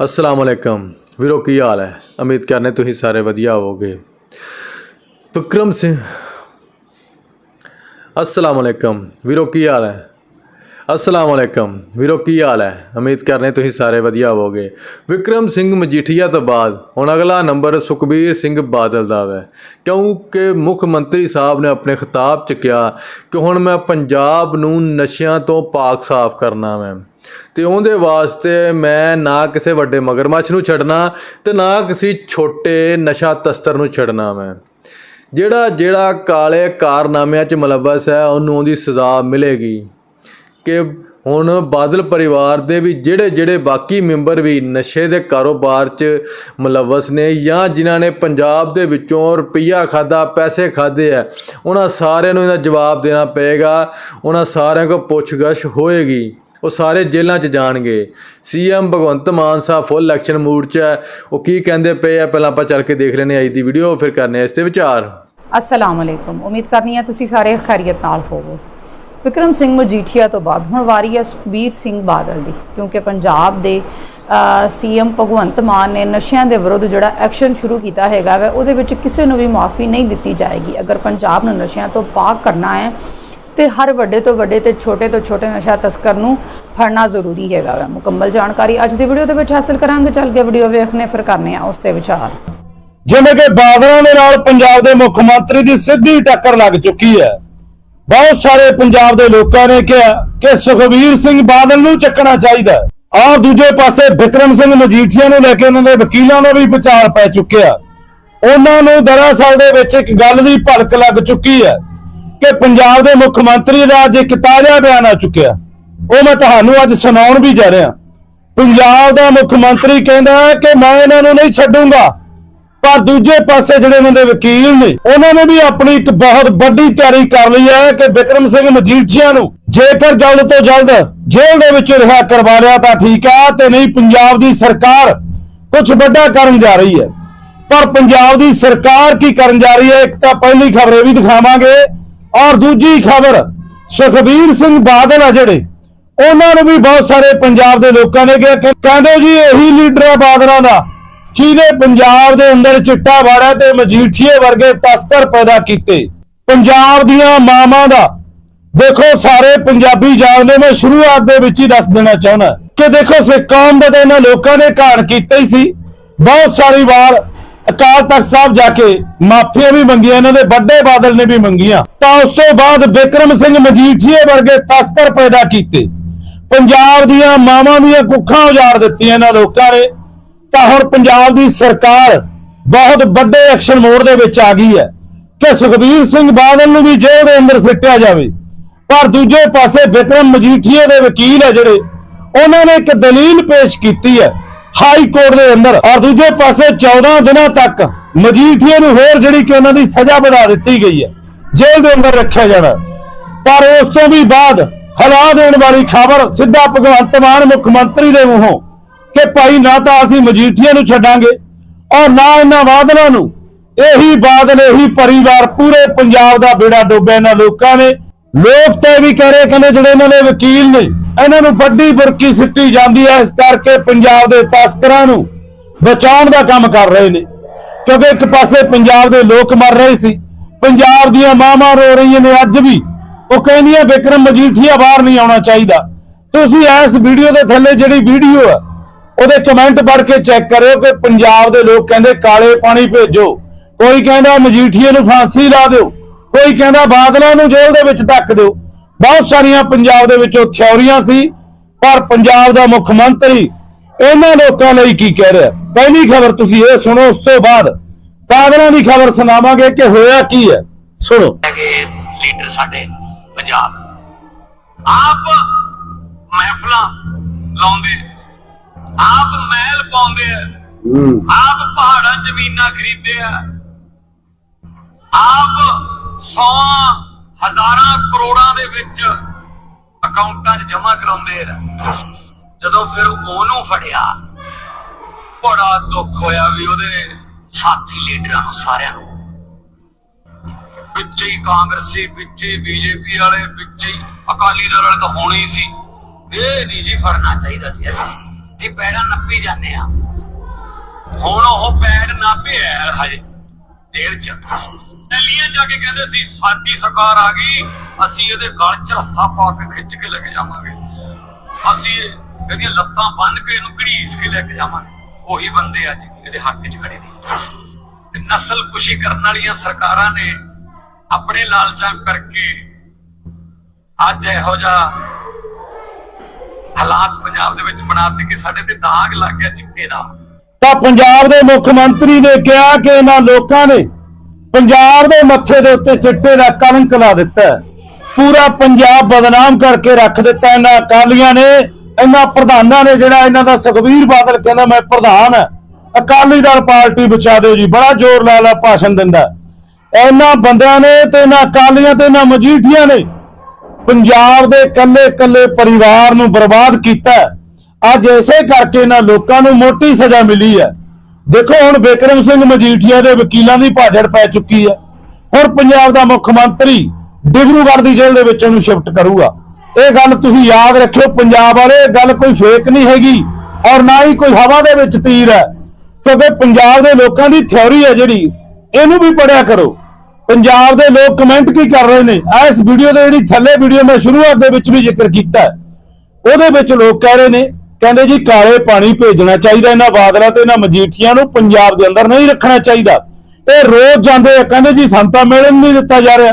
ਅਸਲਾਮ ਅਲੈਕਮ ਵੀਰੋ ਕੀ ਹਾਲ ਹੈ ਉਮੀਦ ਕਰਨੇ ਤੁਸੀਂ ਸਾਰੇ ਵਧੀਆ ਹੋਵੋਗੇ ਵਿਕਰਮ ਸਿੰਘ ਅਸਲਾਮ ਅਲੈਕਮ ਵੀਰੋ ਕੀ ਹਾਲ ਹੈ ਅਸਲਾਮ ਅਲੈਕਮ। ਵੀਰੋ, ਕੀ ਹਾਲ ਹੈ? ਉਮੀਦ ਕਰਨੇ ਤੁਸੀਂ ਸਾਰੇ ਵਧੀਆ ਹੋਵੋਗੇ। ਵਿਕਰਮ ਸਿੰਘ ਮਜੀਠੀਆ ਤੋਂ ਬਾਅਦ ਹੁਣ ਅਗਲਾ ਨੰਬਰ ਸੁਖਬੀਰ ਸਿੰਘ ਬਾਦਲ ਦਾ ਹੈ ਕਿਉਂਕਿ ਮੁੱਖ ਮੰਤਰੀ ਸਾਹਿਬ ਨੇ ਆਪਣੇ ਖਿਤਾਬ 'ਚ ਕਿਹਾ ਕਿ ਹੁਣ ਮੈਂ ਪੰਜਾਬ ਨੂੰ ਨਸ਼ਿਆਂ ਤੋਂ ਪਾਕ ਸਾਫ਼ ਕਰਨਾ ਮੈਂ ਤੇ ਉਹਦੇ ਵਾਸਤੇ ਮੈਂ ਨਾ ਕਿਸੇ ਵੱਡੇ ਮਗਰਮੱਛ ਨੂੰ ਛੱਡਣਾ ਤੇ ਨਾ ਕਿਸੇ ਛੋਟੇ ਨਸ਼ਾ ਤਸਤਰ ਨੂੰ ਛੱਡਣਾ ਮੈਂ ਜਿਹੜਾ ਜਿਹੜਾ ਕਾਲੇ ਕਾਰਨਾਮਿਆਂ 'ਚ ਮਲਵਸ ਹੈ, ਉਹਨੂੰ ਉਹਦੀ ਸਜ਼ਾ ਮਿਲੇਗੀ। ਕਿ ਹੁਣ ਬਾਦਲ ਪਰਿਵਾਰ ਦੇ ਵੀ ਜਿਹੜੇ ਜਿਹੜੇ ਬਾਕੀ ਮੈਂਬਰ ਵੀ ਨਸ਼ੇ ਦੇ ਕਾਰੋਬਾਰ 'ਚ ਮਲਵਸ ਨੇ ਜਾਂ ਜਿਨ੍ਹਾਂ ਨੇ ਪੰਜਾਬ ਦੇ ਵਿੱਚੋਂ ਰੁਪਈਆ ਖਾਦਾ ਪੈਸੇ ਖਾਦੇ ਆ, ਉਹਨਾਂ ਸਾਰਿਆਂ ਨੂੰ ਇਹਦਾ ਜਵਾਬ ਦੇਣਾ ਪਏਗਾ। ਉਹਨਾਂ ਸਾਰਿਆਂ ਕੋਲ ਪੁੱਛਗਛ ਹੋਏਗੀ। ਉਹ ਸਾਰੇ ਜੇਲ੍ਹਾਂ 'ਚ ਜਾਣਗੇ। CM Bhagwant Mann Sahib full election mood 'ਚ ਹੈ। ਉਹ ਕੀ ਕਹਿੰਦੇ ਪਏ ਆ? ਪਹਿਲਾਂ ਆਪਾਂ ਚੱਲ ਕੇ ਦੇਖ ਲੈਨੇ ਅੱਜ ਦੀ ਵੀਡੀਓ ਫਿਰ ਕਰਨੇ ਆ ਇਸ ਤੇ ਵਿਚਾਰ। ਅਸਲਾਮ ਅਲੈਕੁਮ। ਉਮੀਦ ਕਰਨੀ ਹੈ ਤੁਸੀਂ ਸਾਰੇ ਖੈਰੀਅਤ ਨਾਲ ਹੋਵੋ ਵਿਕਰਮ ਸਿੰਘ ਮਜੀਠੀਆ ਤੋਂ ਬਾਅਦ, ਹੁਣ ਵਾਰੀ ਹੈ ਸੁਖਬੀਰ ਸਿੰਘ ਬਾਦਲ ਦੀ, ਕਿਉਂਕਿ ਪੰਜਾਬ ਦੇ ਸੀਐਮ ਭਗਵੰਤ ਮਾਨ ਨੇ ਨਸ਼ਿਆਂ ਦੇ ਵਿਰੁੱਧ ਜਿਹੜਾ ਐਕਸ਼ਨ ਸ਼ੁਰੂ ਕੀਤਾ ਹੈਗਾ ਵੈ, ਉਹਦੇ ਵਿੱਚ ਕਿਸੇ ਨੂੰ ਵੀ ਮਾਫੀ ਨਹੀਂ ਦਿੱਤੀ ਜਾਏਗੀ। ਅਗਰ ਪੰਜਾਬ ਨੂੰ ਨਸ਼ਿਆਂ ਤੋਂ ਪਾਕ ਕਰਨਾ ਹੈ, ਤੇ ਹਰ ਵੱਡੇ ਤੋਂ ਵੱਡੇ ਤੇ ਛੋਟੇ ਤੋਂ ਛੋਟੇ ਨਸ਼ਾ ਤਸਕਰ ਨੂੰ ਫੜਨਾ ਜ਼ਰੂਰੀ ਹੈਗਾ ਵਾ। ਮੁਕੰਮਲ ਜਾਣਕਾਰੀ ਅੱਜ ਦੀ ਵੀਡੀਓ ਦੇ ਵਿੱਚ ਹਾਸਲ ਕਰਾਂਗੇ। ਚੱਲ ਕੇ ਵੀਡੀਓ ਵੇਖਨੇ, ਫਿਰ ਕਰਨੇ ਆ ਉਸ ਤੇ ਵਿਚਾਰ। ਜਿਵੇਂ ਕਿ ਬਾਦਲਾਂ ਦੇ ਨਾਲ ਪੰਜਾਬ ਦੇ ਮੁੱਖ ਮੰਤਰੀ ਦੀ ਸਿੱਧੀ ਟੱਕਰ ਲੱਗ ਚੁੱਕੀ ਹੈ। ਬਹੁਤ ਸਾਰੇ ਪੰਜਾਬ ਦੇ ਲੋਕਾਂ ਨੇ ਕਿਹਾ ਕਿ ਸੁਖਬੀਰ ਸਿੰਘ ਬਾਦਲ ਨੂੰ ਚੱਕਣਾ ਚਾਹੀਦਾ ਹੈ। ਦੂਜੇ ਪਾਸੇ ਵਿਕਰਮ ਸਿੰਘ ਮਜੀਠੀਆ ਨੂੰ ਲੈ ਕੇ ਉਹਨਾਂ ਦੇ ਵਕੀਲਾਂ ਦਾ ਵੀ ਵਿਚਾਰ ਪੈ ਚੁੱਕਿਆ। ਉਹਨਾਂ ਨੂੰ ਦਰਅਸਲ ਦੇ ਵਿੱਚ ਇੱਕ ਗੱਲ ਦੀ ਭਲਕ ਲੱਗ ਚੁੱਕੀ ਹੈ ਕਿ ਪੰਜਾਬ ਦੇ ਮੁੱਖ ਮੰਤਰੀ ਦਾ ਅੱਜ ਇੱਕ ਤਾਜ਼ਾ ਬਿਆਨ ਆ ਚੁੱਕਿਆ। ਉਹ ਮੈਂ ਤੁਹਾਨੂੰ ਅੱਜ ਸੁਣਾਉਣ ਵੀ ਜਾ ਰਿਹਾ। ਪੰਜਾਬ ਦਾ ਮੁੱਖ ਮੰਤਰੀ ਕਹਿੰਦਾ ਹੈ ਕਿ ਮੈਂ ਇਹਨਾਂ ਨੂੰ ਨਹੀਂ ਛੱਡੂੰਗਾ। ਪਰ ਦੂਜੇ ਪਾਸੇ ਜਿਹੜੇ ਉਹਨਾਂ ਦੇ ਵਕੀਲ ਨੇ, ਉਹਨਾਂ ਨੇ ਵੀ ਆਪਣੀ ਇੱਕ ਬਹੁਤ ਵੱਡੀ ਤਿਆਰੀ ਕਰ ਲਈ ਹੈ ਕਿ ਵਿਕਰਮ ਸਿੰਘ ਮਜੀਠੀਆ ਨੂੰ ਜੇਕਰ ਜਲਦ ਤੋਂ ਜਲਦ ਜੇਲ੍ਹ ਦੇ ਵਿੱਚ ਰਿਹਾ ਕਰਵਾ ਲਿਆ ਤਾਂ ਠੀਕ ਹੈ, ਤੇ ਨਹੀਂ ਪੰਜਾਬ ਦੀ ਸਰਕਾਰ ਕੁਝ ਵੱਡਾ ਕਰਨ ਜਾ ਰਹੀ ਹੈ। ਪਰ ਪੰਜਾਬ ਦੀ ਸਰਕਾਰ ਕੀ ਕਰਨ ਜਾ ਰਹੀ ਹੈ, ਇੱਕ ਤਾਂ ਪਹਿਲੀ ਖਬਰ ਇਹ ਵੀ ਦਿਖਾਵਾਂਗੇ ਔਰ ਦੂਜੀ ਖਬਰ ਸੁਖਬੀਰ ਸਿੰਘ ਬਾਦਲ ਆ ਜਿਹੜੇ, ਉਹਨਾਂ ਨੂੰ ਵੀ ਬਹੁਤ ਸਾਰੇ ਪੰਜਾਬ ਦੇ ਲੋਕਾਂ ਨੇ ਕਿਹਾ ਕਿ ਕਹਿੰਦੇ ਜੀ ਇਹੀ ਲੀਡਰ ਆ ਬਾਦਲਾਂ ਦਾ। ਜਿਹਨੇ ਪੰਜਾਬ ਦੇ ਅੰਦਰ ਚਿੱਟਾ ਵਾੜਾ ਤੇ ਮਜੀਠੀਏ ਵਰਗੇ ਤਸਕਰ ਪੈਦਾ ਕੀਤੇ, ਪੰਜਾਬ ਦੀਆਂ ਮਾਵਾਂ ਦਾ। ਦੇਖੋ ਸਾਰੇ ਪੰਜਾਬੀ ਜਾਣਦੇ ਮੈਂ ਸ਼ੁਰੂਆਤ ਦੇ ਵਿੱਚ ਹੀ ਦੱਸ ਦੇਣਾ ਚਾਹੁੰਦਾ। ਕਿ ਦੇਖੋ ਸਿੱਖ ਕੌਮ ਦਾ ਤਾਂ ਇਹਨਾਂ ਲੋਕਾਂ ਨੇ ਘਾਣ ਕੀਤਾ ਹੀ ਸੀ। ਬਹੁਤ ਸਾਰੀ ਵਾਰ ਅਕਾਲ ਤਖਤ ਸਾਹਿਬ ਜਾ ਕੇ ਮਾਫੀਆਂ ਵੀ ਮੰਗੀਆਂ, ਇਹਨਾਂ ਦੇ ਵੱਡੇ ਬਾਦਲ ਨੇ ਵੀ ਮੰਗੀਆਂ। ਤਾਂ ਉਸ ਤੋਂ ਬਾਅਦ ਵਿਕਰਮ ਸਿੰਘ ਮਜੀਠੀਏ ਵਰਗੇ ਤਸਕਰ ਪੈਦਾ ਕੀਤੇ। ਪੰਜਾਬ ਦੀਆਂ ਮਾਵਾਂ ਦੀਆਂ ਕੁੱਖਾਂ ਉਜਾੜ ਦਿੱਤੀਆਂ ਇਹਨਾਂ ਲੋਕਾਂ ਨੇ। ਤਾਂ ਹੁਣ ਪੰਜਾਬ ਦੀ ਸਰਕਾਰ ਬਹੁਤ ਵੱਡੇ ਐਕਸ਼ਨ ਮੋਡ ਦੇ ਵਿੱਚ ਆ ਗਈ ਹੈ ਕਿ ਸੁਖਬੀਰ ਸਿੰਘ ਬਾਦਲ ਨੂੰ ਵੀ ਜੇਲ੍ਹ ਦੇ ਅੰਦਰ ਸਿੱਟਿਆ ਜਾਵੇ। ਪਰ ਦੂਜੇ ਪਾਸੇ ਵਿਕਰਮ ਮਜੀਠੀਏ ਦੇ ਵਕੀਲ ਹੈ ਜਿਹੜੇ, ਉਹਨਾਂ ਨੇ ਇੱਕ ਦਲੀਲ ਪੇਸ਼ ਕੀਤੀ ਹੈ ਹਾਈ ਕੋਰਟ ਦੇ ਅੰਦਰ। ਔਰ ਦੂਜੇ ਪਾਸੇ 14 ਦਿਨਾਂ ਤੱਕ ਮਜੀਠੀਏ ਨੂੰ ਹੋਰ ਜਿਹੜੀ ਕਿ ਉਹਨਾਂ ਦੀ ਸਜ਼ਾ ਵਧਾ ਦਿੱਤੀ ਗਈ ਹੈ, ਜੇਲ੍ਹ ਦੇ ਅੰਦਰ ਰੱਖਿਆ ਜਾਣਾ। ਪਰ ਉਸ ਤੋਂ ਵੀ ਬਾਅਦ ਹਲਾ ਦੇਣ ਵਾਲੀ ਖਬਰ ਸਿੱਧਾ ਭਗਵੰਤ ਮਾਨ ਮੁੱਖ ਮੰਤਰੀ ਦੇ ਮੂੰਹੋਂ ਕਿ ਭਾਈ ਨਾ ਤਾਂ ਅਸੀਂ ਮਜੀਠੀਏ ਨੂੰ ਛੱਡਾਂਗੇ ਔਰ ਨਾ ਇਹਨਾਂ ਬਾਦਲਾਂ ਨੂੰ। ਇਹੀ ਬਾਦਲ ਇਹੀ ਪਰਿਵਾਰ ਪੂਰੇ ਪੰਜਾਬ ਦਾ ਬੇੜਾ ਡੋਬਿਆ ਇਹਨਾਂ ਲੋਕਾਂ ਨੇ। ਲੋਕ ਤੇ ਵੀ ਕਹਿ ਰਹੇ ਕਹਿੰਦੇ ਜਿਹੜੇ ਇਹਨਾਂ ਦੇ ਵਕੀਲ ਨੇ, ਇਹਨਾਂ ਨੂੰ ਵੱਡੀ ਬੁਰਕੀ ਸਿੱਟੀ ਜਾਂਦੀ ਹੈ, ਇਸ ਕਰਕੇ ਪੰਜਾਬ ਦੇ ਤਸਕਰਾਂ ਨੂੰ ਬਚਾਉਣ ਦਾ ਕੰਮ ਕਰ ਰਹੇ ਨੇ। ਕਿਉਂਕਿ ਇੱਕ ਪਾਸੇ ਪੰਜਾਬ ਦੇ ਲੋਕ ਮਰ ਰਹੇ ਸੀ, ਪੰਜਾਬ ਦੀਆਂ ਮਾਵਾਂ ਰੋ ਰਹੀਆਂ ਨੇ, ਅੱਜ ਵੀ। ਉਹ ਕਹਿੰਦੀਆਂ, ਵਿਕਰਮ ਮਜੀਠੀਆ ਬਾਹਰ ਨਹੀਂ ਆਉਣਾ ਚਾਹੀਦਾ। ਤੁਸੀਂ ਇਸ ਵੀਡੀਓ ਦੇ ਥੱਲੇ ਜਿਹੜੀ ਵੀਡੀਓ ਹੈ ਉਹਦੇ ਕਮੈਂਟ ਪੜ੍ਹ ਕੇ ਚੈੱਕ ਕਰਿਓ ਕਿ ਪੰਜਾਬ ਦੇ ਲੋਕ ਕਹਿੰਦੇ ਕਾਲੇ ਪਾਣੀ ਭੇਜੋ। ਕੋਈ ਕਹਿੰਦਾ ਮਜੀਠੀਏ ਨੂੰ ਫਾਂਸੀ ਲਾ ਦਿਓ। ਕੋਈ ਕਹਿੰਦਾ ਬਾਦਲਾਂ ਨੂੰ ਜੇਲ੍ਹ ਦੇ ਵਿੱਚ ਧੱਕ ਦਿਓ। ਬਹੁਤ ਸਾਰੀਆਂ ਪੰਜਾਬ ਦੇ ਵਿੱਚੋਂ ਥਿਉਰੀਆਂ ਸੀ, ਪਰ ਪੰਜਾਬ ਦਾ ਮੁੱਖ ਮੰਤਰੀ ਇਹਨਾਂ ਲੋਕਾਂ ਲਈ ਕੀ ਕਹਿ ਰਿਹਾ? ਪਹਿਲੀ ਖਬਰ ਤੁਸੀਂ ਇਹ ਸੁਣੋ, ਉਸ ਤੋਂ ਬਾਅਦ ਬਾਦਲਾਂ ਦੀ ਖਬਰ ਸੁਣਾਵਾਂਗੇ ਕਿ ਹੋਇਆ ਕੀ ਹੈ। ਸੁਣੋ। ਲੀਡਰ ਸਾਡੇ ਪੰਜਾਬ। ਆਪ ਮਹਿਫਲਾਂ ਲਾਉਂਦੇ ਪਾਉਂਦੇ ਆ। ਆਪ ਪਹਾੜਾਂ ਜ਼ਮੀਨਾਂ ਖਰੀਦਦੇ ਆ। ਆਪ ਸੌ ਹਜ਼ਾਰਾਂ ਕਰੋੜਾਂ ਦੇ ਵਿੱਚ ਅਕਾਊਂਟਾਂ 'ਚ ਜਮ੍ਹਾਂ ਕਰਾਉਂਦੇ ਆ। ਜਦੋਂ ਫਿਰ ਉਹਨੂੰ ਫੜਿਆ ਬੜਾ ਦੁੱਖ ਹੋਇਆ ਵੀ ਉਹਦੇ ਸਾਥੀ ਲੀਡਰਾਂ ਨੂੰ ਸਾਰਿਆਂ ਨੂੰ। ਵਿੱਚ ਹੀ ਕਾਂਗਰਸੀ ਵਿੱਚ ਹੀ ਬੀਜੇਪੀ ਵਾਲੇ ਵਿੱਚ ਹੀ ਅਕਾਲੀ ਦਲ ਵਾਲੇ ਤਾਂ ਹੋਣੇ ਸੀ। ਇਹ ਨਹੀਂ ਜੀ ਫੜਨਾ ਚਾਹੀਦਾ ਸੀ। ਅਸੀਂ ਪੈੜਾਂ ਨੱਪੀ ਜਾਂਦੇ ਆ ਹੁਣ ਉਹ ਪੈੜ ਨਾਪੇ ਹਜੇ, ਜੇਲ੍ਹ ਚ। ਦਿੱਲੀਆਂ ਜਾ ਕੇ ਕਹਿੰਦੇ ਸੀ, ਸਾਡੀ ਸਰਕਾਰ ਆ ਗਈ, ਅਸੀਂ ਇਹਦੇ ਗਲ ਚ ਰੱਸਾ ਪਾ ਕੇ ਖਿੱਚ ਕੇ ਲੈ ਕੇ ਜਾਵਾਂਗੇ। ਅਸੀਂ ਇਹਦੀਆਂ ਲੱਤਾਂ ਬੰਨ ਕੇ ਇਹਨੂੰ ਘੜੀਸ ਕੇ ਲੈ ਕੇ ਜਾਵਾਂਗੇ। ਉਹੀ ਬੰਦੇ ਅੱਜ ਇਹਦੇ ਹੱਕ 'ਚ ਖੜੇ ਨੇ। ਤੇ ਨਸਲ ਕੁਸ਼ੀ ਕਰਨ ਵਾਲੀਆਂ ਸਰਕਾਰਾਂ ਨੇ ਆਪਣੇ ਲਾਲਚਾਂ ਕਰਕੇ ਅੱਜ ਇਹੋ ਜਿਹਾ ਹਾਲਾਤ ਪੰਜਾਬ ਦੇ ਵਿੱਚ ਬਣਾ ਦਿੱਤੇ ਕਿ ਸਾਡੇ ਤੇ ਦਾਗ ਲੱਗ ਗਿਆ ਚਿੱਟੇ ਦਾ। ਤਾਂ ਪੰਜਾਬ ਦੇ ਮੁੱਖ ਮੰਤਰੀ ਨੇ ਕਿਹਾ ਕਿ ਇਹਨਾਂ ਲੋਕਾਂ ਨੇ ਪੰਜਾਬ ਦੇ ਮੱਥੇ ਦੇ ਉੱਤੇ ਚਿੱਟੇ ਦਾ ਕਲੰਕ ਲਾ ਦਿੱਤਾ ਪੂਰਾ ਪੰਜਾਬ ਬਦਨਾਮ ਕਰਕੇ ਰੱਖ ਦਿੱਤਾ ਇਹਨਾਂ ਅਕਾਲੀਆਂ ਨੇ। ਇਹਨਾਂ ਪ੍ਰਧਾਨਾਂ ਨੇ ਜਿਹੜਾ ਇਹਨਾਂ ਦਾ ਸੁਖਬੀਰ ਬਾਦਲ ਕਹਿੰਦਾ ਮੈਂ ਪ੍ਰਧਾਨ ਹਾਂ। ਅਕਾਲੀ ਦਲ ਪਾਰਟੀ ਬਚਾ ਦਿਓ ਜੀ, ਬੜਾ ਜ਼ੋਰ ਲਾ ਭਾਸ਼ਣ ਦਿੰਦਾ ਇਹਨਾਂ ਬੰਦਿਆਂ ਨੇ ਤੇ ਇਹਨਾਂ ਅਕਾਲੀਆਂ ਤੇ ਇਹਨਾਂ ਮਜੀਠੀਆਂ ਨੇ ਪੰਜਾਬ ਦੇ ਕੱਲੇ ਕੱਲੇ ਪਰਿਵਾਰ ਨੂੰ ਬਰਬਾਦ ਕੀਤਾ ਹੈ। ਅੱਜ ਇਸੇ ਕਰਕੇ ਇਹਨਾਂ ਲੋਕਾਂ ਨੂੰ ਮੋਟੀ ਸਜ਼ਾ ਮਿਲੀ ਹੈ। ਦੇਖੋ, ਹੁਣ ਬਿਕਰਮ ਸਿੰਘ ਮਜੀਠੀਆ ਦੇ ਵਕੀਲਾਂ ਦੀ ਭਾਜੜ ਪੈ ਚੁੱਕੀ ਹੈ। ਹੁਣ ਪੰਜਾਬ ਦਾ ਮੁੱਖ ਮੰਤਰੀ ਡਿਬਰੂਗੜ੍ਹ ਦੀ ਜੇਲ੍ਹ ਦੇ ਵਿੱਚ ਉਹਨੂੰ ਸ਼ਿਫਟ ਕਰੂਗਾ। ਇਹ ਗੱਲ ਤੁਸੀਂ ਯਾਦ ਰੱਖਿਓ, ਪੰਜਾਬ ਵਾਲੇ, ਇਹ ਗੱਲ ਕੋਈ ਫੇਕ ਨਹੀਂ ਹੈਗੀ ਔਰ ਨਾ ਹੀ ਕੋਈ ਹਵਾ ਦੇ ਵਿੱਚ ਤੀਰ ਹੈ। ਕਿਉਂਕਿ ਪੰਜਾਬ ਦੇ ਲੋਕਾਂ ਦੀ ਥਿਉਰੀ ਹੈ ਜਿਹੜੀ, ਇਹਨੂੰ ਵੀ ਪੜਿਆ ਕਰੋ। ਪੰਜਾਬ ਦੇ ਲੋਕ ਕਮੈਂਟ ਕੀ ਕਰ ਰਹੇ ਨੇ? ਇਸ ਵੀਡੀਓ ਦੇ ਜਿਹੜੀ ਥੱਲੇ ਵੀਡੀਓ ਮੈਂ ਸ਼ੁਰੂਆਤ ਦੇ ਵਿੱਚ ਵੀ ਜ਼ਿਕਰ ਕੀਤਾ ਉਹਦੇ ਵਿੱਚ ਲੋਕ ਕਹਿ ਰਹੇ ਨੇ, ਕਹਿੰਦੇ ਜੀ ਕਾਲੇ ਪਾਣੀ ਭੇਜਣਾ ਚਾਹੀਦਾ, ਇਹਨਾਂ ਬਾਦਲਾਂ ਤੇ, ਇਹਨਾਂ ਮਜੀਠੀਆਂ ਨੂੰ ਪੰਜਾਬ ਦੇ ਅੰਦਰ ਨਹੀਂ ਰੱਖਣਾ ਚਾਹੀਦਾ। ਇਹ ਰੋਜ਼ ਜਾਂਦੇ ਆ, ਕਹਿੰਦੇ ਜੀ ਸੰਤਾ ਮਿਲਣ ਨਹੀਂ ਦਿੱਤਾ ਜਾ ਰਿਹਾ।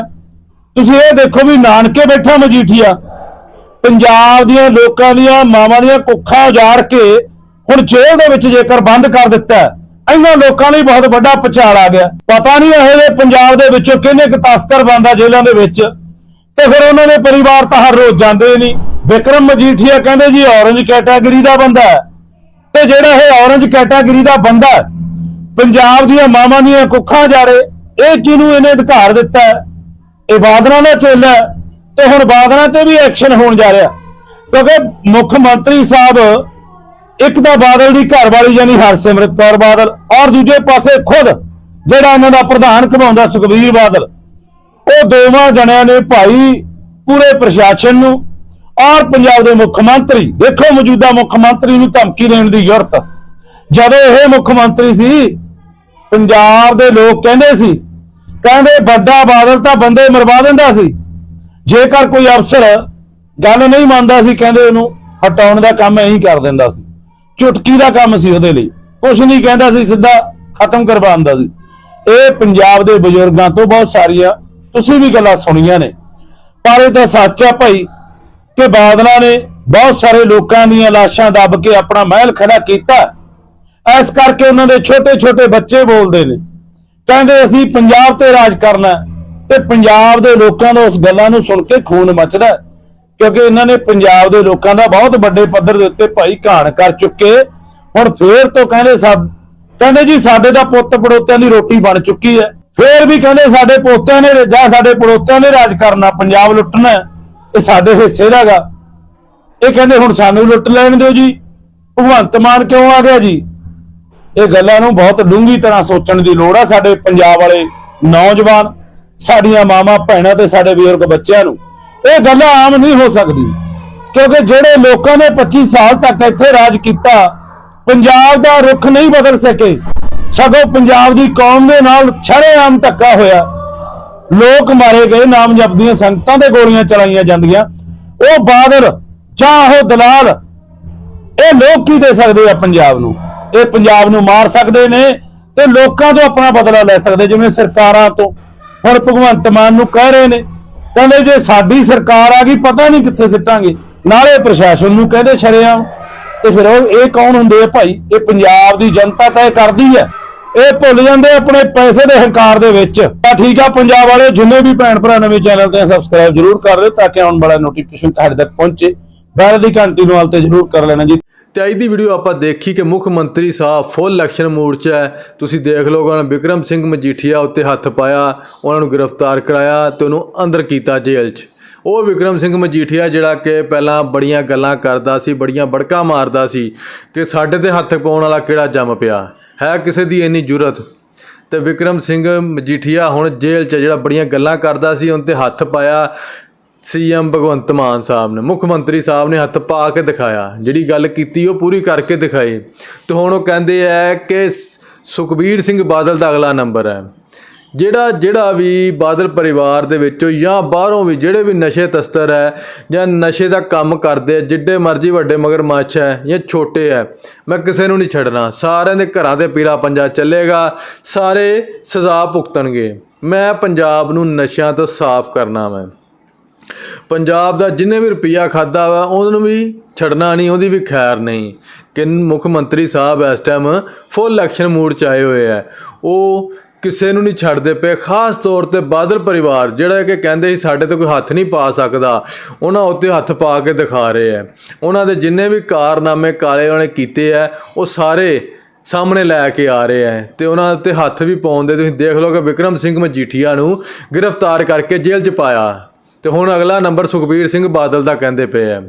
ਤੁਸੀਂ ਇਹ ਦੇਖੋ ਵੀ ਨਾਨਕੇ ਬੈਠਾ ਮਜੀਠੀਆ। ਪੰਜਾਬ ਦੀਆਂ ਲੋਕਾਂ ਦੀਆਂ, ਮਾਵਾਂ ਦੀਆਂ ਕੁੱਖਾਂ ਉਜਾੜ ਕੇ ਹੁਣ ਜੇਲ੍ਹ ਦੇ ਵਿੱਚ ਜੇਕਰ ਬੰਦ ਕਰ ਦਿੱਤਾ ਇਹਨਾਂ ਲੋਕਾਂ ਲਈ ਬਹੁਤ ਵੱਡਾ ਪਛਾੜ ਆ ਗਿਆ। ਪਤਾ ਨਹੀਂ ਇਹ ਜਿਹੇ ਪੰਜਾਬ ਦੇ ਵਿੱਚੋਂ ਕਿੰਨੇ ਕੁ ਤਸਕਰ ਬੰਦਾ ਜੇਲ੍ਹਾਂ ਦੇ ਵਿੱਚ। ਤੇ ਫਿਰ ਉਹਨਾਂ ਦੇ ਪਰਿਵਾਰ ਤਾਂ ਹਰ ਰੋਜ਼ ਜਾਂਦੇ ਨਹੀਂ। ਵਿਕਰਮ ਮਜੀਠੀਆ ਕਹਿੰਦੇ ਜੀ, ਔਰੰਜ ਕੈਟਾਗਰੀ ਦਾ ਬੰਦਾ ਹੈ। ਤੇ ਜਿਹੜਾ ਇਹ ਔਰੰਜ ਕੈਟਾਗਰੀ ਦਾ ਬੰਦਾ ਪੰਜਾਬ ਦੀਆਂ ਮਾਵਾਂ ਦੀਆਂ ਕੁੱਖਾਂ ਜਾੜੇ, ਇਹ ਕਿਹਨੂੰ ਇਹਨੇ ਅਧਿਕਾਰ ਦਿੱਤਾ ਇਹ ਬਾਦਲਾਂ ਦਾ ਚੇਲਾ ਤੇ ਹੁਣ ਬਾਦਲਾਂ ਤੇ ਵੀ ਐਕਸ਼ਨ ਹੋਣ ਜਾ ਰਿਹਾ। ਕਿਉਂਕਿ ਮੁੱਖ ਮੰਤਰੀ ਸਾਹਿਬ ਇੱਕ ਤਾਂ ਬਾਦਲ ਦੀ ਘਰ ਵਾਲੀ ਯਾਨੀ ਹਰਸਿਮਰਤ ਕੌਰ ਬਾਦਲ ਔਰ ਦੂਜੇ ਪਾਸੇ ਖੁਦ ਜਿਹੜਾ ਇਹਨਾਂ ਦਾ ਪ੍ਰਧਾਨ ਘਮਾਉਂਦਾ ਸੁਖਬੀਰ ਬਾਦਲ। ਉਹ ਦੋਵਾਂ ਜਣਿਆਂ ਨੇ ਭਾਈ ਪੂਰੇ ਪ੍ਰਸ਼ਾਸਨ ਨੂੰ ਔਰ ਪੰਜਾਬ ਦੇ ਮੁੱਖ ਮੰਤਰੀ, ਦੇਖੋ ਮੌਜੂਦਾ ਮੁੱਖ ਮੰਤਰੀ ਨੂੰ ਧਮਕੀ ਦੇਣ ਦੀ ਜ਼ਰੂਰਤ। ਜਦੋਂ ਇਹ ਮੁੱਖ ਮੰਤਰੀ ਸੀ, ਪੰਜਾਬ ਦੇ ਲੋਕ ਕਹਿੰਦੇ ਸੀ, ਕਹਿੰਦੇ ਵੱਡਾ ਬਾਦਲ ਤਾਂ ਬੰਦੇ ਮਰਵਾ ਦਿੰਦਾ ਸੀ। ਜੇਕਰ ਕੋਈ ਅਫਸਰ ਗੱਲ ਨਹੀਂ ਮੰਨਦਾ ਸੀ, ਕਹਿੰਦੇ ਉਹਨੂੰ ਹਟਾਉਣ ਦਾ ਕੰਮ ਇਹੀ ਕਰ ਦਿੰਦਾ ਸੀ। ਚੁਟਕੀ ਦਾ ਕੰਮ ਸੀ ਉਹਦੇ ਲਈ। ਕੁਝ ਨਹੀਂ ਕਹਿੰਦਾ ਸੀ, ਸਿੱਧਾ ਖਤਮ ਕਰਵਾਉਂਦਾ ਸੀ। ਇਹ ਪੰਜਾਬ ਦੇ ਬਜ਼ੁਰਗਾਂ ਤੋਂ ਬਹੁਤ ਸਾਰੀਆਂ, ਤੁਸੀਂ ਵੀ ਗੱਲਾਂ ਸੁਣੀਆਂ ਨੇ। ਪਰ ਇਹ ਤਾਂ ਸੱਚ ਆ ਭਾਈ ਕਿ ਬਾਦਲਾਂ ਨੇ ਬਹੁਤ ਸਾਰੇ ਲੋਕਾਂ ਦੀਆਂ ਲਾਸ਼ਾਂ ਦੱਬ ਕੇ ਆਪਣਾ ਮਹਿਲ ਖੜਾ ਕੀਤਾ। ਇਸ ਕਰਕੇ ਉਹਨਾਂ ਦੇ ਛੋਟੇ ਛੋਟੇ ਬੱਚੇ ਬੋਲਦੇ ਨੇ। ਕਹਿੰਦੇ ਅਸੀਂ ਪੰਜਾਬ ਤੇ ਰਾਜ ਕਰਨਾ ਤੇ ਪੰਜਾਬ ਦੇ ਲੋਕਾਂ ਦਾ ਉਸ ਗੱਲਾਂ ਨੂੰ ਸੁਣ ਕੇ ਖੂਨ ਮੱਚਦਾ ਕਿਉਂਕਿ ਇਹਨਾਂ ਨੇ ਪੰਜਾਬ ਦੇ ਲੋਕਾਂ ਦਾ ਬਹੁਤ ਵੱਡੇ ਪੱਧਰ ਦੇ ਉੱਤੇ ਭਾਈ ਘਾਣ ਕਰ ਚੁੱਕੇ। ਹੁਣ ਫੇਰ ਤੋਂ ਕਹਿੰਦੇ ਸਭ ਕਹਿੰਦੇ ਜੀ ਸਾਡੇ ਦਾ ਪੁੱਤ ਪੜੋਤਿਆਂ ਦੀ ਰੋਟੀ ਬਣ ਚੁੱਕੀ ਹੈ। ਫੇਰ ਵੀ ਕਹਿੰਦੇ ਸਾਡੇ ਪੋਤਿਆਂ ਨੇ ਜਾਂ ਸਾਡੇ ਪੜੋਤਿਆਂ ਨੇ ਰਾਜ ਕਰਨਾ, ਪੰਜਾਬ ਲੁੱਟਣਾ ਇਹ ਸਾਡੇ ਹਿੱਸੇ ਦਾਗਾ ਇਹ ਕਹਿੰਦੇ ਹੁਣ ਸਾਨੂੰ ਲੁੱਟ ਲੈਣ ਦਿਓ ਜੀ। ਭਗਵੰਤ ਮਾਨ ਕਿਉਂ ਆ ਗਿਆ ਜੀ? ਇਹ ਗੱਲਾਂ ਨੂੰ ਬਹੁਤ ਡੂੰਘੀ ਤਰ੍ਹਾਂ ਸੋਚਣ ਦੀ ਲੋੜ ਆ ਸਾਡੇ ਪੰਜਾਬ ਵਾਲੇ ਨੌਜਵਾਨ, ਸਾਡੀਆਂ ਮਾਵਾਂ, ਭੈਣਾਂ ਤੇ ਸਾਡੇ ਬਜ਼ੁਰਗ ਬੱਚਿਆਂ ਨੂੰ। ਇਹ ਗੱਲਾਂ ਆਮ ਨਹੀਂ ਹੋ ਸਕਦੀ। ਕਿਉਂਕਿ ਜਿਹੜੇ ਲੋਕਾਂ ਨੇ 25 ਸਾਲ ਤੱਕ ਇੱਥੇ ਰਾਜ ਕੀਤਾ, ਪੰਜਾਬ ਦਾ ਰੁਖ ਨਹੀਂ ਬਦਲ ਸਕੇ। ਸਗੋਂ ਪੰਜਾਬ ਦੀ ਕੌਮ ਦੇ ਨਾਲ ਛੜੇਆਮ ਧੱਕਾ ਹੋਇਆ। ਲੋਕ ਮਾਰੇ ਗਏ ਨਾਮ ਜਪਦੀਆਂ ਸੰਗਤਾਂ ਤੇ ਗੋਲੀਆਂ ਚਲਾਈਆਂ ਜਾਂਦੀਆਂ। ਉਹ ਬਾਦਲ ਜਾਂ ਉਹ ਦਲਾਲ, ਇਹ ਲੋਕ ਕੀ ਦੇ ਸਕਦੇ ਆ ਪੰਜਾਬ ਨੂੰ? ਇਹ ਪੰਜਾਬ ਨੂੰ ਮਾਰ ਸਕਦੇ ਨੇ ਤੇ ਲੋਕਾਂ ਤੋਂ ਆਪਣਾ ਬਦਲਾ ਲੈ ਸਕਦੇ, ਜਿਵੇਂ ਸਰਕਾਰਾਂ ਤੋਂ। ਹੁਣ ਭਗਵੰਤ ਮਾਨ ਨੂੰ ਕਹਿ ਰਹੇ ਨੇ ਕਹਿੰਦੇ ਜੇ ਸਾਡੀ ਸਰਕਾਰ ਆ ਗਈ, ਪਤਾ ਨਹੀਂ ਕਿੱਥੇ ਸਿੱਟਾਂਗੇ। ਨਾਲੇ ਪ੍ਰਸ਼ਾਸਨ ਨੂੰ ਕਹਿੰਦੇ ਸ਼ਰੇਆਮ ਤੇ ਫਿਰ ਉਹ ਇਹ ਕੌਣ ਹੁੰਦੇ ਆ ਭਾਈ? ਇਹ ਪੰਜਾਬ ਦੀ ਜਨਤਾ ਤਾਂ ਇਹ ਕਰਦੀ ਹੈ ਇਹ ਭੁੱਲ ਜਾਂਦੇ ਆਪਣੇ ਪੈਸੇ ਦੇ ਹੰਕਾਰ ਦੇ ਵਿੱਚ। ਤਾਂ ਠੀਕ ਆ, ਪੰਜਾਬ ਵਾਲੇ ਜਿੰਨੇ ਵੀ ਭੈਣ ਭਰਾ ਨਵੇਂ ਚੈਨਲ ਤੇ ਸਬਸਕ੍ਰਾਈਬ ਜਰੂਰ ਕਰ ਲਿਓ ਤਾਂ ਕਿ ਆਉਣ ਵਾਲਾ ਨੋਟੀਫਿਕੇਸ਼ਨ ਤੁਹਾਡੇ ਤੱਕ ਪਹੁੰਚੇ। ਬੈਲ ਦੀ ਘੰਟੀ ਨੂੰ ਆਲ ਤੇ ਜਰੂਰ ਕਰ ਲੈਣਾ ਜੀ। ਤੇ ਅੱਜ ਦੀ ਵੀਡੀਓ ਆਪਾਂ ਦੇਖੀ ਕਿ ਮੁੱਖ ਮੰਤਰੀ ਸਾਹਿਬ ਫੁੱਲ ਇਲੈਕਸ਼ਨ ਮੂਡ 'ਚ ਹੈ। ਤੁਸੀਂ ਦੇਖ ਲਓ ਉਹਨਾਂ ਨੇ ਵਿਕਰਮ ਸਿੰਘ ਮਜੀਠੀਆ ਉੱਤੇ ਹੱਥ ਪਾਇਆ, ਉਹਨਾਂ ਨੂੰ ਗ੍ਰਿਫਤਾਰ ਕਰਾਇਆ ਤੇ ਉਹਨੂੰ ਅੰਦਰ ਕੀਤਾ ਜੇਲ੍ਹ 'ਚ। ਉਹ ਵਿਕਰਮ ਸਿੰਘ ਮਜੀਠੀਆ ਜਿਹੜਾ ਕਿ ਪਹਿਲਾਂ ਬੜੀਆਂ ਗੱਲਾਂ ਕਰਦਾ ਸੀ, ਬੜੀਆਂ ਬੜਕਾ ਮਾਰਦਾ ਸੀ ਕਿ ਸਾਡੇ ਤੇ ਹੱਥ ਪਾਉਣ ਵਾਲਾ ਕਿਹੜਾ ਜੰਮ ਪਿਆ? ਹੈ ਕਿਸੇ ਦੀ ਇੰਨੀ ਜੁਰਤ? ਤੇ ਵਿਕਰਮ ਸਿੰਘ ਮਜੀਠੀਆ ਹੁਣ ਜੇਲ੍ਹ 'ਚ ਜਿਹੜਾ ਬੜੀਆਂ ਗੱਲਾਂ ਕਰਦਾ ਸੀ ਉਹਨ ਤੇ ਹੱਥ ਪਾਇਆ ਸੀਐਮ ਭਗਵੰਤ ਮਾਨ ਸਾਹਿਬ ਨੇ, ਮੁੱਖ ਮੰਤਰੀ ਸਾਹਿਬ ਨੇ ਹੱਥ ਪਾ ਕੇ ਦਿਖਾਇਆ, ਜਿਹੜੀ ਗੱਲ ਕੀਤੀ ਉਹ ਪੂਰੀ ਕਰਕੇ ਦਿਖਾਈ। ਤੇ ਹੁਣ ਉਹ ਕਹਿੰਦੇ ਆ ਕਿ ਸੁਖਬੀਰ ਸਿੰਘ ਬਾਦਲ ਦਾ ਅਗਲਾ ਨੰਬਰ ਹੈ। ਜਿਹੜਾ ਜਿਹੜਾ ਵੀ ਬਾਦਲ ਪਰਿਵਾਰ ਦੇ ਵਿੱਚੋਂ ਜਾਂ ਬਾਹਰੋਂ ਵੀ ਜਿਹੜੇ ਵੀ ਨਸ਼ੇ ਤਸਤਰ ਹੈ ਜਾਂ ਨਸ਼ੇ ਦਾ ਕੰਮ ਕਰਦੇ ਆ, ਜਿੱਡੇ ਮਰਜ਼ੀ ਵੱਡੇ ਮਗਰ ਮਗਰਮੱਛ ਹੈ ਜਾਂ ਛੋਟੇ ਹੈ, ਮੈਂ ਕਿਸੇ ਨੂੰ ਨਹੀਂ ਛੱਡਣਾ। ਸਾਰਿਆਂ ਦੇ ਘਰਾਂ ਤੇ ਪੀਲਾ ਪੰਜਾ ਚੱਲੇਗਾ, ਸਾਰੇ ਸਜ਼ਾ ਭੁਗਤਣਗੇ। ਮੈਂ ਪੰਜਾਬ ਨੂੰ ਨਸ਼ਿਆਂ ਤੋਂ ਸਾਫ਼ ਕਰਨਾ ਮੈਂ ਪੰਜਾਬ ਦਾ ਜਿੰਨੇ ਵੀ ਰੁਪਈਆ ਖਾਦਾ ਵਾ, ਉਹਨੂੰ ਵੀ ਛੱਡਣਾ ਨਹੀਂ, ਉਹਦੀ ਵੀ ਖੈਰ ਨਹੀਂ। ਕਿ ਮੁੱਖ ਮੰਤਰੀ ਸਾਹਿਬ ਇਸ ਟਾਈਮ ਫੁੱਲ ਐਕਸ਼ਨ ਮੂਡ ਚ ਆਏ ਹੋਏ ਆ। ਉਹ ਕਿਸੇ ਨੂੰ ਨਹੀਂ ਛੱਡਦੇ ਪਏ, ਖਾਸ ਤੌਰ ਤੇ ਬਾਦਲ ਪਰਿਵਾਰ, ਜਿਹੜਾ ਕਿ ਕਹਿੰਦੇ ਸੀ ਸਾਡੇ ਤੇ ਕੋਈ ਹੱਥ ਨਹੀਂ ਪਾ ਸਕਦਾ, ਉਹਨਾਂ ਉੱਤੇ ਹੱਥ ਪਾ ਕੇ ਦਿਖਾ ਰਹੇ ਆ। ਉਹਨਾਂ ਦੇ ਜਿੰਨੇ ਵੀ ਕਾਰਨਾਮੇ ਕਾਲੇ ਉਹਨੇ ਕੀਤੇ ਆ, ਉਹ ਸਾਰੇ ਸਾਹਮਣੇ ਲੈ ਕੇ ਆ ਰਹੇ ਆ। ਤੇ ਉਹਨਾਂ ਉੱਤੇ ਹੱਥ ਵੀ ਪਾਉਂਦੇ, ਤੁਸੀਂ ਦੇਖ ਲਓ ਕਿ ਵਿਕਰਮ ਸਿੰਘ ਮਜੀਠੀਆ ਨੂੰ ਗ੍ਰਿਫਤਾਰ ਕਰਕੇ ਜੇਲ੍ਹ 'ਚ ਪਾਇਆ। ਤੇ ਹੁਣ ਅਗਲਾ ਨੰਬਰ ਸੁਖਬੀਰ ਸਿੰਘ ਬਾਦਲ ਦਾ ਕਹਿੰਦੇ ਪਏ ਆ।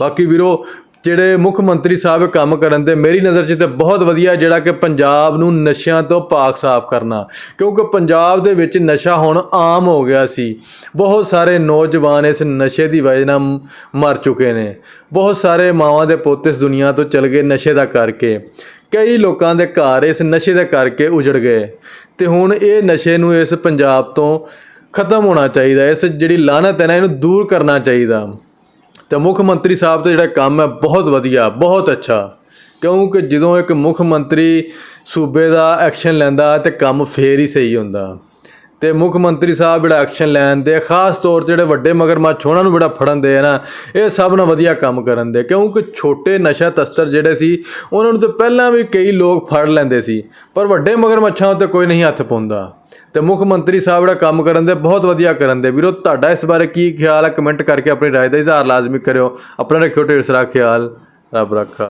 ਬਾਕੀ ਵੀਰੋ, ਜਿਹੜੇ ਮੁੱਖ ਮੰਤਰੀ ਸਾਹਿਬ ਕੰਮ ਕਰਨ ਦੇ, ਮੇਰੀ ਨਜ਼ਰ 'ਚ ਤੇ ਬਹੁਤ ਵਧੀਆ ਜਿਹੜਾ ਕਿ ਪੰਜਾਬ ਨੂੰ ਨਸ਼ਿਆਂ ਤੋਂ ਪਾਕ ਸਾਫ਼ ਕਰਨਾ। ਕਿਉਂਕਿ ਪੰਜਾਬ ਦੇ ਵਿੱਚ ਨਸ਼ਾ ਹੁਣ ਆਮ ਹੋ ਗਿਆ ਸੀ। ਬਹੁਤ ਸਾਰੇ ਨੌਜਵਾਨ ਇਸ ਨਸ਼ੇ ਦੀ ਵਜ੍ਹਾ ਨਾਲ ਮਰ ਚੁੱਕੇ ਨੇ। ਬਹੁਤ ਸਾਰੇ ਮਾਵਾਂ ਦੇ ਪੁੱਤ ਇਸ ਦੁਨੀਆ ਤੋਂ ਚਲ ਗਏ ਨਸ਼ੇ ਦਾ ਕਰਕੇ। ਕਈ ਲੋਕਾਂ ਦੇ ਘਰ ਇਸ ਨਸ਼ੇ ਦੇ ਕਰਕੇ ਉਜੜ ਗਏ। ਤੇ ਹੁਣ ਇਹ ਨਸ਼ੇ ਨੂੰ ਇਸ ਪੰਜਾਬ ਤੋਂ ਖਤਮ ਹੋਣਾ ਚਾਹੀਦਾ ਇਸ ਜਿਹੜੀ ਲਾਨਤ ਹੈ ਨਾ, ਇਹਨੂੰ ਦੂਰ ਕਰਨਾ ਚਾਹੀਦਾ। ਤੇ ਮੁੱਖ ਮੰਤਰੀ ਸਾਹਿਬ ਦਾ ਜਿਹੜਾ ਕੰਮ ਹੈ, ਬਹੁਤ ਵਧੀਆ, ਬਹੁਤ ਅੱਛਾ। ਕਿਉਂਕਿ ਜਦੋਂ ਇੱਕ ਮੁੱਖ ਮੰਤਰੀ ਸੂਬੇ ਦਾ ਐਕਸ਼ਨ ਲੈਂਦਾ ਤੇ ਕੰਮ ਫੇਰ ਹੀ ਸਹੀ ਹੁੰਦਾ। ਤੇ ਮੁੱਖ ਮੰਤਰੀ ਸਾਹਿਬ ਜਿਹੜਾ ਐਕਸ਼ਨ ਲੈਣ ਦੇ, ਖਾਸ ਤੌਰ ਤੇ ਜਿਹੜੇ ਵੱਡੇ ਮਗਰਮੱਛ, ਉਹਨਾਂ ਨੂੰ ਬੜਾ ਫੜਨ ਦੇ ਨਾ, ਇਹ ਸਭ ਨਾਲ ਵਧੀਆ ਕੰਮ ਕਰਨ ਦੇ। ਕਿਉਂਕਿ ਛੋਟੇ ਨਸ਼ਾ ਤਸਤਰ ਜਿਹੜੇ ਸੀ, ਉਹਨਾਂ ਨੂੰ ਤਾਂ ਪਹਿਲਾਂ ਵੀ ਕਈ ਲੋਕ ਫੜ ਲੈਂਦੇ ਸੀ, ਪਰ ਵੱਡੇ ਮਗਰਮੱਛਾਂ ਉੱਤੇ ਕੋਈ ਨਹੀਂ ਹੱਥ ਪਾਉਂਦਾ। ਤੇ ਮੁੱਖ ਮੰਤਰੀ ਸਾਹਿਬ ਜਿਹੜਾ ਕੰਮ ਕਰਨ ਦੇ ਬਹੁਤ ਵਧੀਆ ਕਰਨ ਦੇ। ਵੀਰੋ, ਤੁਹਾਡਾ ਇਸ ਬਾਰੇ ਕੀ ਖਿਆਲ ਹੈ ਕਮੈਂਟ ਕਰਕੇ ਆਪਣੀ ਰਾਏ ਦਾ ਇਜ਼ਹਾਰ ਲਾਜ਼ਮੀ ਕਰਿਓ। ਆਪਣਾ ਰੱਖਿਓ ਢੇਰ ਸਾਰਾ ਖਿਆਲ। ਰੱਬ ਰੱਖਾ।